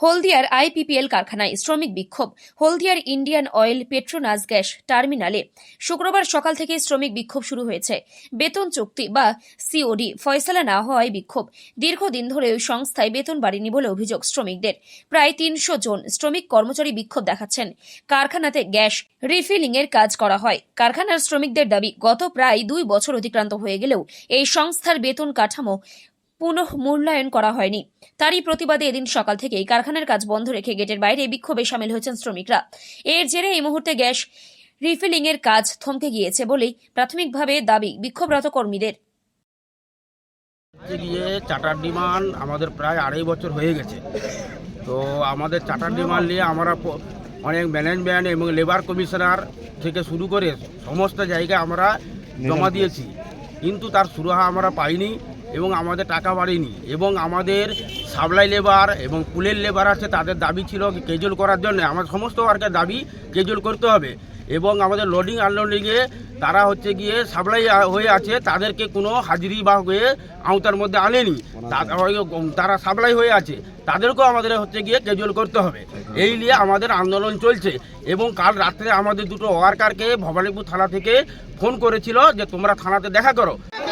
হলদিয়ার আইপিপিএল কারখানায় শ্রমিক বিক্ষোভ। হলদিয়ার ইন্ডিয়ান অয়েল, পেট্রোনাস গ্যাস টার্মিনালে শুক্রবার সকাল থেকে শ্রমিক বিক্ষোভ শুরু হয়েছে। বেতন চুক্তি বা সিওডি ফয়সালা না হওয়ায় বিক্ষোভ। দীর্ঘদিন ধরে ওই সংস্থায় বেতন বাড়েনি বলে অভিযোগ শ্রমিকদের। প্রায় তিনশো জন শ্রমিক কর্মচারী বিক্ষোভ দেখাচ্ছেন। কারখানাতে গ্যাস রিফিলিং এর কাজ করা হয়। কারখানার শ্রমিকদের দাবি, গত প্রায় দুই বছর অতিক্রান্ত হয়ে গেলেও এই সংস্থার বেতন কাঠামো পুনঃ মূল্যায়ন করা হয়নি। তারই প্রতিবাদে এদিন সকাল থেকেই কারখানার কাজ বন্ধ রেখে গেটের বাইরে বিক্ষোভে সামিল হয়েছেন শ্রমিকরা। এর জেরে এই মুহূর্তে গ্যাস রিফিলিং এর কাজ থমকে গিয়েছে বলেই প্রাথমিকভাবে দাবি বিক্ষোভরত কর্মীদের। গিয়ে চার্টার ডিমান্ড আমাদের প্রায় আড়াই বছর হয়ে গেছে। তো আমাদের চার্টার ডিমান্ড নিয়ে আমরা অনেক ম্যানেজমেন্ট এবং লেবার কমিশনার থেকে শুরু করে সমস্ত জায়গায় আমরা জমা দিয়েছি। কিন্তু তার সুরাহা আমরা পাইনি। এবং আমাদের টাকা বাড়েনি এবং আমাদের সাপ্লাই লেবার এবং পুলের লেবার আছে, তাদের দাবি ছিল কেজুয়াল করার জন্য। আমাদের সমস্ত ওয়ার্কের দাবি কেজুয়াল করতে হবে। এবং আমাদের লোডিং আনলোডিংয়ে তারা হচ্ছে গিয়ে সাপ্লাই হয়ে আছে, তাদেরকে কোনো হাজিরি বা হয়ে আওতার মধ্যে আনেনি। তারা সাপ্লাই হয়ে আছে, তাদেরকেও আমাদের হচ্ছে গিয়ে ক্যাজুয়াল করতে হবে। এই নিয়ে আমাদের আন্দোলন চলছে। এবং কাল রাত্রে আমাদের দুটো ওয়ার্কারকে ভবানীপুর থানা থেকে ফোন করেছিল যে তোমরা থানাতে দেখা করো।